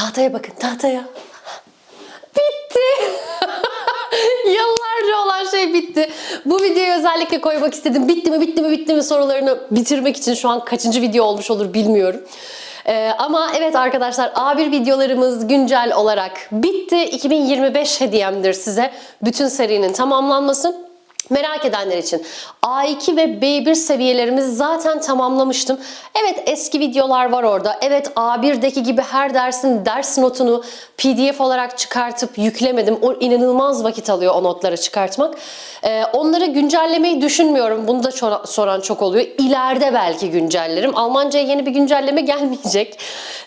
Tahtaya bakın tahtaya. Bitti. Yıllarca olan şey bitti. Bu videoyu özellikle koymak istedim. Bitti mi bitti mi bitti mi sorularını bitirmek için şu an kaçıncı video olmuş olur bilmiyorum. Ee, ama evet arkadaşlar A1 videolarımız güncel olarak bitti. 2025 hediyemdir size. Bütün serinin tamamlanması. Merak edenler için A2 ve B1 seviyelerimizi zaten tamamlamıştım. Evet eski videolar var orada. Evet A1'deki gibi her dersin ders notunu PDF olarak çıkartıp yüklemedim. O inanılmaz vakit alıyor o notları çıkartmak. Ee, onları güncellemeyi düşünmüyorum. Bunu da soran çok oluyor. İleride belki güncellerim. Almanca'ya yeni bir güncelleme gelmeyecek.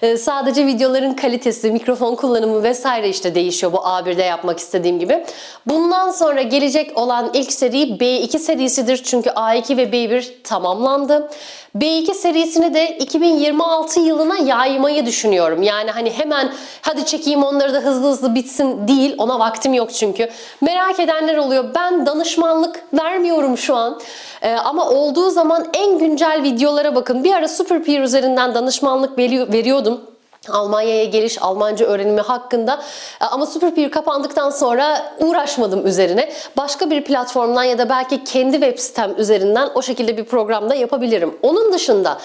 Ee, sadece videoların kalitesi, mikrofon kullanımı vesaire işte değişiyor bu A1'de yapmak istediğim gibi. Bundan sonra gelecek olan ilk seri B2 serisidir. Çünkü A2 ve B1 tamamlandı. B2 serisini de 2026 yılına yaymayı düşünüyorum. Yani hani hemen hadi çekeyim onları da hızlı hızlı bitsin değil. Ona vaktim yok çünkü. Merak edenler oluyor. Ben danışmanlık vermiyorum şu an. Ee, ama olduğu zaman en güncel videolara bakın. Bir ara Super Peer üzerinden danışmanlık veri- veriyordum. Almanya'ya geliş, Almanca öğrenimi hakkında. E, Ama Superpeer kapandıktan sonra uğraşmadım üzerine. Başka bir platformdan ya da belki kendi web sitem üzerinden o şekilde bir programda yapabilirim. Onun dışında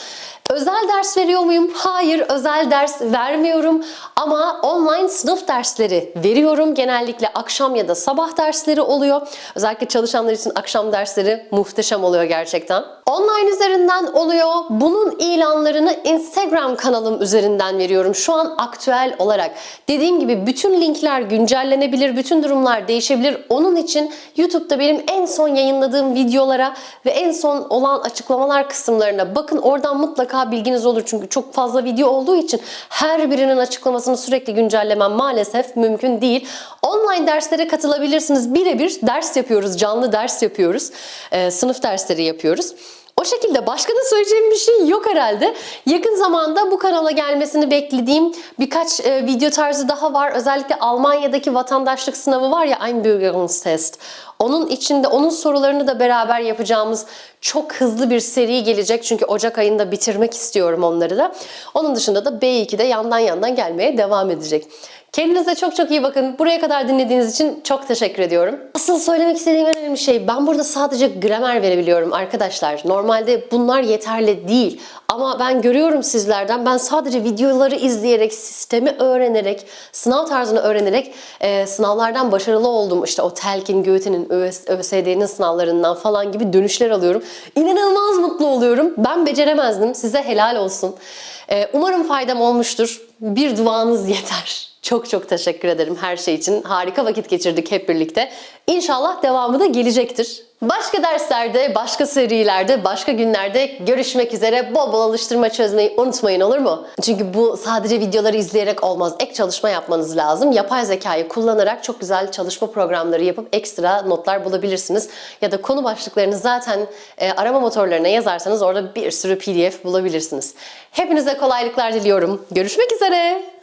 özel ders veriyor muyum? Hayır, özel ders vermiyorum. Ama online sınıf dersleri veriyorum. Genellikle akşam ya da sabah dersleri oluyor. Özellikle çalışanlar için akşam dersleri muhteşem oluyor gerçekten. Online üzerinden oluyor. Bunun ilanlarını Instagram kanalım üzerinden veriyorum. Şu an aktüel olarak. Dediğim gibi bütün linkler güncellenebilir, bütün durumlar değişebilir. Onun için YouTube'da benim en son yayınladığım videolara ve en son olan açıklamalar kısımlarına bakın. Oradan mutlaka bilginiz olur. Çünkü çok fazla video olduğu için her birinin açıklamasını sürekli güncellemem maalesef mümkün değil. Online derslere katılabilirsiniz. Birebir ders yapıyoruz, canlı ders yapıyoruz. Ee, sınıf dersleri yapıyoruz. O şekilde başka da söyleyeceğim bir şey yok herhalde. Yakın zamanda bu kanala gelmesini beklediğim birkaç e, video tarzı daha var. Özellikle Almanya'daki vatandaşlık sınavı var ya Einbürgerungstest. Onun içinde onun sorularını da beraber yapacağımız çok hızlı bir seri gelecek. Çünkü Ocak ayında bitirmek istiyorum onları da. Onun dışında da B2'de yandan yandan gelmeye devam edecek. Kendinize çok çok iyi bakın. Buraya kadar dinlediğiniz için çok teşekkür ediyorum. Asıl söylemek istediğim en önemli şey ben burada sadece gramer verebiliyorum arkadaşlar. Normalde bunlar yeterli değil. Ama ben görüyorum sizlerden ben sadece videoları izleyerek, sistemi öğrenerek, sınav tarzını öğrenerek e, sınavlardan başarılı oldum. İşte o Telkin, Goethe'nin, ÖS ÖSYD'nin sınavlarından falan gibi dönüşler alıyorum. İnanılmaz mutlu oluyorum. Ben beceremezdim. Size helal olsun. E, umarım faydam olmuştur. Bir duanız yeter. Çok çok teşekkür ederim her şey için. Harika vakit geçirdik hep birlikte. İnşallah devamı da gelecektir. Başka derslerde, başka serilerde, başka günlerde görüşmek üzere. Bol bol alıştırma çözmeyi unutmayın olur mu? Çünkü bu sadece videoları izleyerek olmaz. Ek çalışma yapmanız lazım. Yapay zekayı kullanarak çok güzel çalışma programları yapıp ekstra notlar bulabilirsiniz. Ya da konu başlıklarını zaten e, arama motorlarına yazarsanız orada bir sürü PDF bulabilirsiniz. Hepinize kolaylıklar diliyorum. Görüşmek üzere.